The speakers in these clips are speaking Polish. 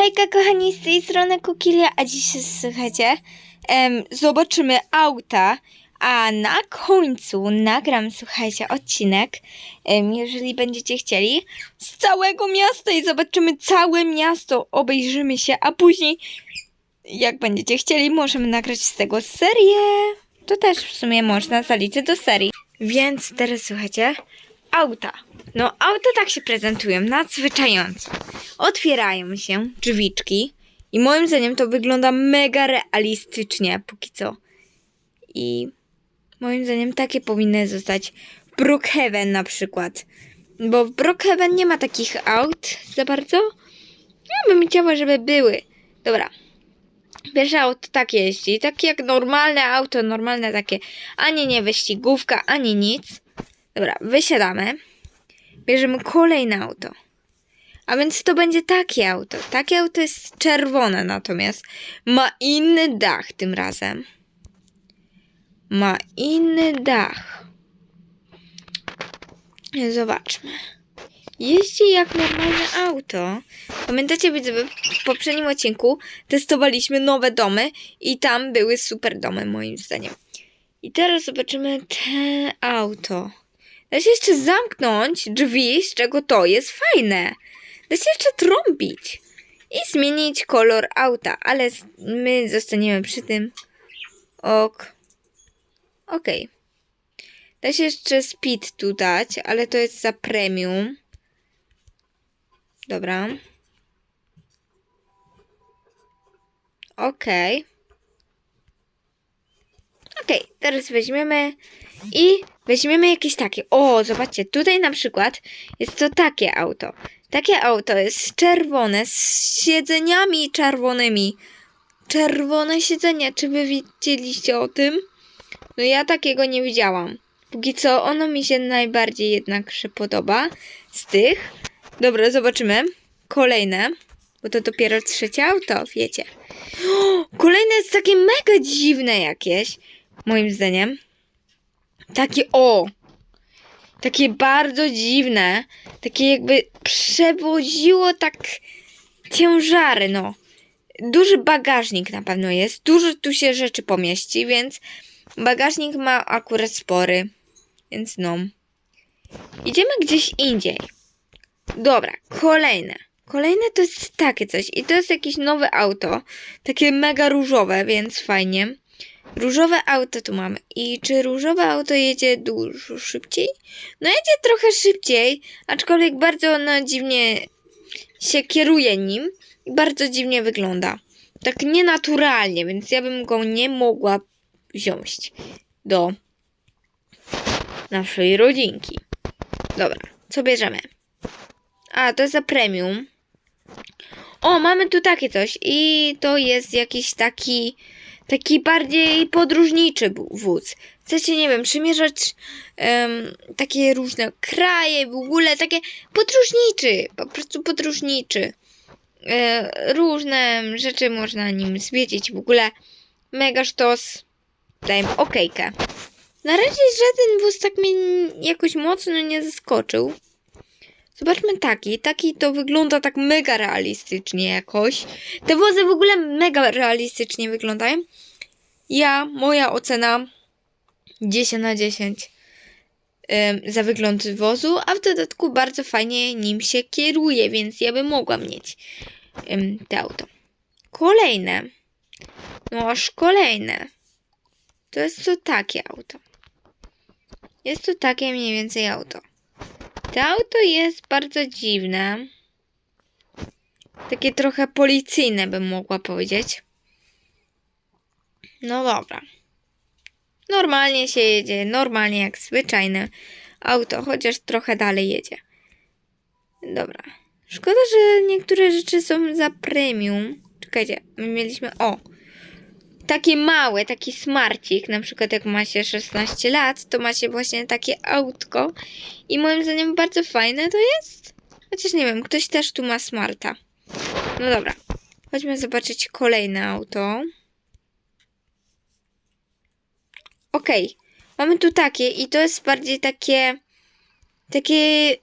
Hejka kochani, z tej strony Kukilia, a dzisiaj słuchajcie, em, zobaczymy auta, a na końcu nagram, słuchajcie, odcinek, em, jeżeli będziecie chcieli, z całego miasta i zobaczymy całe miasto, obejrzymy się, a później, jak będziecie chcieli, możemy nagrać z tego serię. To też w sumie można zaliczyć do serii. Więc teraz słuchajcie, auta. No, auta tak się prezentują, nadzwyczająco. Otwierają się drzwiczki i moim zdaniem to wygląda mega realistycznie póki co. I moim zdaniem takie powinny zostać w Brookhaven na przykład. Bo w Brookhaven nie ma takich aut za bardzo. Ja bym chciała, żeby były. Dobra. Pierwsze auto tak jeździ, takie jak normalne auto, normalne takie, ani nie wyścigówka, ani nic. Dobra, wysiadamy. Bierzemy kolejne auto. A więc to będzie takie auto. Takie auto jest czerwone natomiast. Ma inny dach tym razem. Ma inny dach. Zobaczmy. Jeździ jak normalne auto. Pamiętacie, widzowie, w poprzednim odcinku testowaliśmy nowe domy i tam były super domy, moim zdaniem. I teraz zobaczymy te auto. Da się jeszcze zamknąć drzwi, z czego to jest fajne. Da się jeszcze trąbić. I zmienić kolor auta, ale my zostaniemy przy tym. Ok. Okej. Da się jeszcze speed tu dać, ale to jest za premium. Dobra. Okej. Okej, teraz weźmiemy i weźmiemy jakieś takie. O, zobaczcie, tutaj na przykład jest to takie auto. Takie auto jest czerwone z siedzeniami czerwonymi. Czerwone siedzenia. Czy wy widzieliście o tym? No ja takiego nie widziałam. Póki co ono mi się najbardziej jednakże podoba z tych. Dobra, zobaczymy. Kolejne. Bo to dopiero trzecie auto, wiecie. O, kolejne jest takie mega dziwne jakieś. Moim zdaniem. Takie o. Takie bardzo dziwne. Takie jakby przewoziło tak ciężary, no. Duży bagażnik na pewno jest. Dużo tu się rzeczy pomieści, więc bagażnik ma akurat spory. Więc no. Idziemy gdzieś indziej. Dobra, kolejne. Kolejne to jest takie coś. I to jest jakieś nowe auto. Takie mega różowe, więc fajnie. Różowe auto tu mamy. I czy różowe auto jedzie dużo szybciej? No jedzie trochę szybciej, aczkolwiek bardzo ono dziwnie się kieruje nim i bardzo dziwnie wygląda. Tak nienaturalnie, więc ja bym go nie mogła wziąć do naszej rodzinki. Dobra, co bierzemy? A, to jest za premium. O, mamy tu takie coś i to jest jakiś taki taki bardziej podróżniczy bu- wóz. Chcecie, nie wiem, przymierzać em, takie różne kraje, w ogóle takie podróżniczy, po prostu podróżniczy. E, różne rzeczy można nim zwiedzić, w ogóle mega sztos. Dajmy okejkę. Na razie żaden wóz tak mnie jakoś mocno nie zaskoczył. Zobaczmy taki. Taki to wygląda tak mega realistycznie jakoś. Te wozy w ogóle mega realistycznie wyglądają. Ja, moja ocena 10 na 10 em, za wygląd wozu, a w dodatku bardzo fajnie nim się kieruje, więc ja bym mogła mieć te auto. Kolejne. No aż kolejne. To jest to takie auto. Jest to takie mniej więcej auto. To auto jest bardzo dziwne. Takie trochę policyjne bym mogła powiedzieć. No dobra. Normalnie się jedzie, normalnie jak zwyczajne auto, chociaż trochę dalej jedzie. Dobra. Szkoda, że niektóre rzeczy są za premium. Czekajcie, my mieliśmy. O! Takie małe, taki smarcik, na przykład jak ma się 16 lat, to ma się właśnie takie autko. I moim zdaniem bardzo fajne to jest. Chociaż nie wiem, ktoś też tu ma smarta. No dobra. Chodźmy zobaczyć kolejne auto. Okej. Mamy tu takie i to jest bardziej takie takie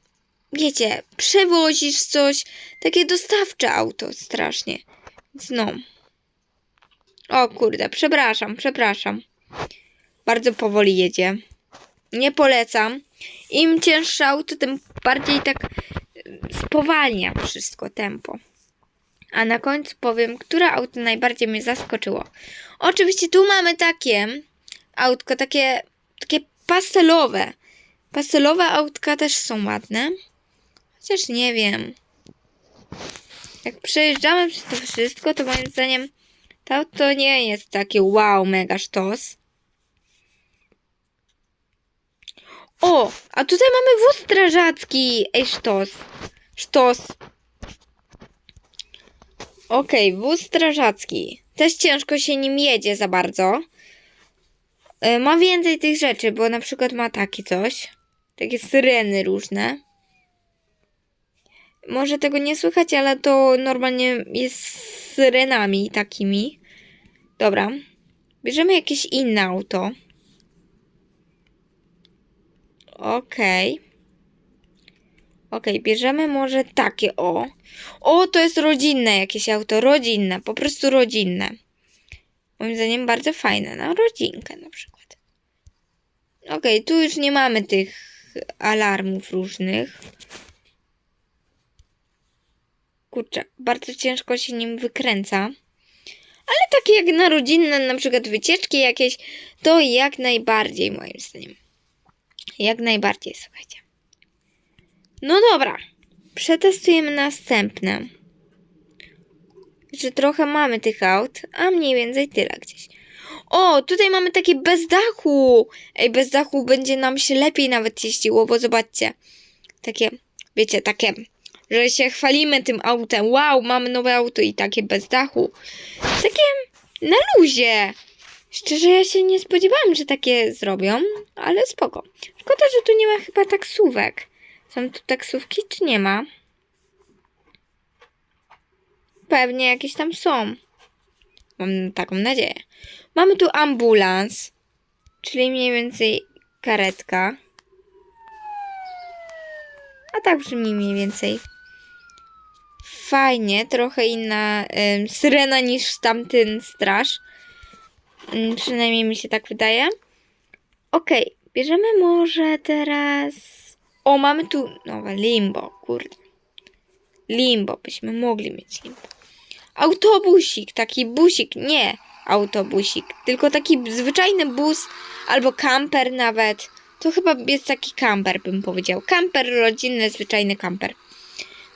wiecie, przewozisz coś, takie dostawcze auto strasznie. No. O kurde, przepraszam, przepraszam. Bardzo powoli jedzie. Nie polecam. Im cięższe auto, tym bardziej tak y, spowalnia wszystko tempo. A na końcu powiem, które auto najbardziej mnie zaskoczyło. Oczywiście tu mamy takie autko, takie, takie pastelowe. Pastelowe autka też są ładne. Chociaż nie wiem. Jak przejeżdżamy przez to wszystko, to moim zdaniem to auto nie jest takie wow, mega sztos. O, a tutaj mamy wóz strażacki. Ej, sztos. Sztos. Okej, wóz strażacki. Też ciężko się nim jedzie za bardzo. E, Ma więcej tych rzeczy, bo na przykład ma takie coś. Takie syreny różne. Może tego nie słychać, ale to normalnie jest syrenami takimi. Dobra. Bierzemy jakieś inne auto. Okej. Okej, bierzemy może takie, o. O, to jest rodzinne jakieś auto, rodzinne, po prostu rodzinne. Moim zdaniem bardzo fajne, na rodzinkę na przykład. Okej, tu już nie mamy tych alarmów różnych. Kurczę, bardzo ciężko się nim wykręca. Ale takie jak na rodzinne, na przykład wycieczki jakieś, to jak najbardziej moim zdaniem. Jak najbardziej, słuchajcie. No dobra, przetestujemy następne. Że trochę mamy tych aut, a mniej więcej tyle gdzieś. O, tutaj mamy takie bez dachu. Ej, bez dachu będzie nam się lepiej nawet jeździło, bo zobaczcie. Takie, wiecie, takie, że się chwalimy tym autem. Wow, mamy nowe auto i takie bez dachu. Takie na luzie. Szczerze, ja się nie spodziewałam, że takie zrobią, ale spoko. Szkoda, że tu nie ma chyba taksówek. Są tu taksówki, czy nie ma? Pewnie jakieś tam są. Mam taką nadzieję. Mamy tu ambulans, czyli mniej więcej karetka. A tak brzmi mniej więcej. Fajnie, trochę inna ym, syrena niż tamten straż. Ym, przynajmniej mi się tak wydaje. Okej, bierzemy może teraz. O, mamy tu nowe limbo, kurde. Limbo, byśmy mogli mieć limbo. Autobusik, taki busik, nie autobusik, tylko taki zwyczajny bus albo kamper nawet. To chyba jest taki kamper, bym powiedział. Kamper rodzinny, zwyczajny kamper.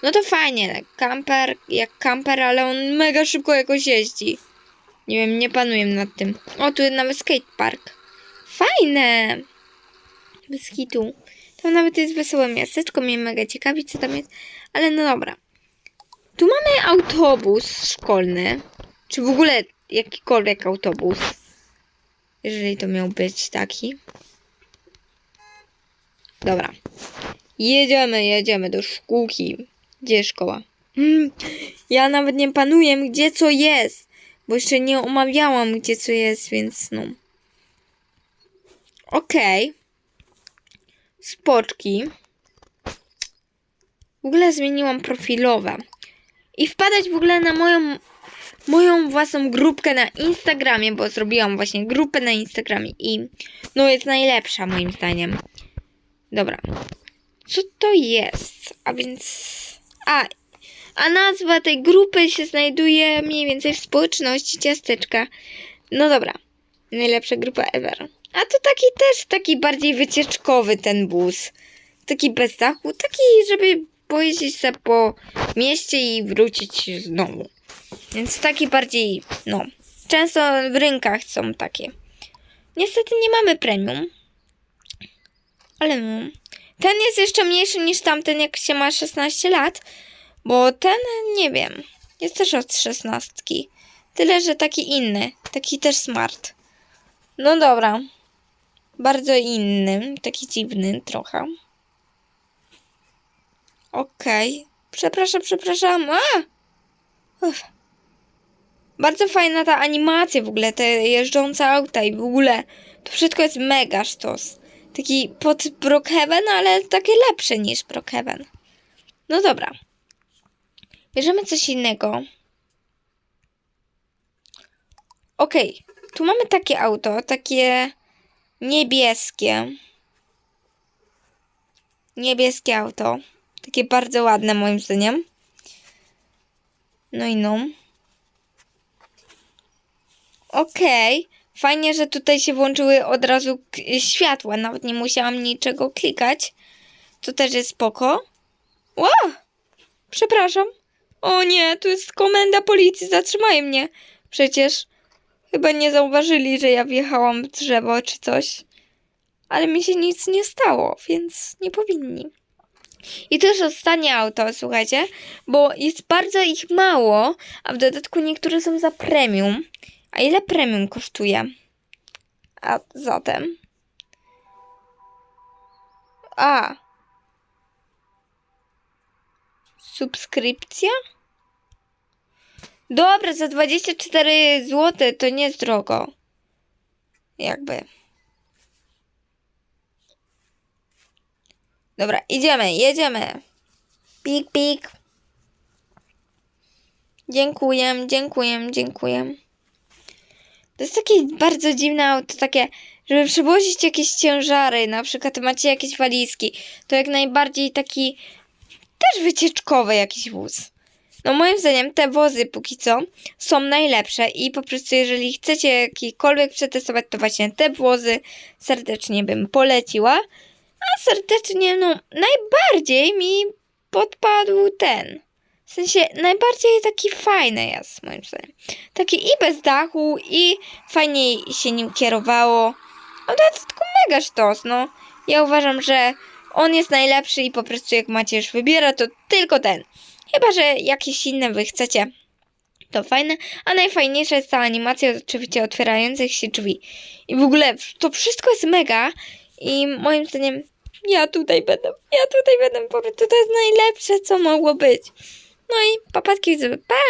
No to fajnie, kamper jak kamper, ale on mega szybko jakoś jeździ. Nie wiem, nie panuję nad tym. O, tu nawet skatepark. Fajne! Bez hitu. Tam nawet jest wesołe miasteczko, mnie mega ciekawi, co tam jest. Ale no dobra. Tu mamy autobus szkolny. Czy w ogóle jakikolwiek autobus. Jeżeli to miał być taki. Dobra. Jedziemy, jedziemy do szkółki. Gdzie jest szkoła? Hmm, ja nawet nie panuję, gdzie co jest. Bo jeszcze nie omawiałam, gdzie co jest, więc no. Okej. Spoczki. W ogóle zmieniłam profilowe. I wpadać w ogóle na moją moją własną grupkę na Instagramie, bo zrobiłam właśnie grupę na Instagramie i no jest najlepsza moim zdaniem. Dobra. Co to jest? A więc... A, a nazwa tej grupy się znajduje mniej więcej w społeczności ciasteczka. No dobra. Najlepsza grupa ever. A to taki też taki bardziej wycieczkowy ten bus. Taki bez dachu, taki żeby pojeździć sobie po mieście i wrócić znowu. Więc taki bardziej, no. Często w rynkach są takie. Niestety nie mamy premium. Ale no. Ten jest jeszcze mniejszy niż tamten, jak się ma 16 lat. Bo ten, nie wiem, jest też od 16. Tyle, że taki inny. Taki też smart. No dobra. Bardzo inny. Taki dziwny trochę. Okej. Przepraszam, przepraszam. A! Uff. Bardzo fajna ta animacja w ogóle, te jeżdżące auta i w ogóle to wszystko jest mega sztos. Taki pod Brookhaven, ale takie lepsze niż Brookhaven. No dobra. Bierzemy coś innego. Okej, tu mamy takie auto, takie niebieskie. Niebieskie auto. Takie bardzo ładne moim zdaniem. No i no. Okej. Fajnie, że tutaj się włączyły od razu światła. Nawet nie musiałam niczego klikać. To też jest spoko. Ła! Przepraszam. O nie, tu jest komenda policji. Zatrzymaj mnie. Przecież chyba nie zauważyli, że ja wjechałam w drzewo czy coś. Ale mi się nic nie stało, więc nie powinni. I już ostatnie auto, słuchajcie, bo jest bardzo ich mało, a w dodatku niektóre są za premium. A ile premium kosztuje? A zatem. A. Subskrypcja? Dobra, za 24 zł to nie jest drogo. Jakby. Dobra, idziemy, jedziemy. Pik, pik. Dziękuję, dziękuję, dziękuję. To jest takie bardzo dziwne auto, takie, żeby przewozić jakieś ciężary, na przykład macie jakieś walizki, to jak najbardziej taki też wycieczkowy jakiś wóz. No moim zdaniem te wozy póki co są najlepsze i po prostu jeżeli chcecie jakikolwiek przetestować, to właśnie te wozy serdecznie bym poleciła. A serdecznie, no najbardziej mi podpadł ten. W sensie najbardziej taki fajny jest moim zdaniem. Taki i bez dachu i fajnie się nim kierowało. A w dodatku mega sztos, no. Ja uważam, że on jest najlepszy i po prostu jak macie już wybierać, to tylko ten. Chyba, że jakieś inne wy chcecie. To fajne, a najfajniejsza jest ta animacja oczywiście otwierających się drzwi. I w ogóle to wszystko jest mega i moim zdaniem ja tutaj będę, ja tutaj będę po to jest najlepsze co mogło być. No i papatki, pa!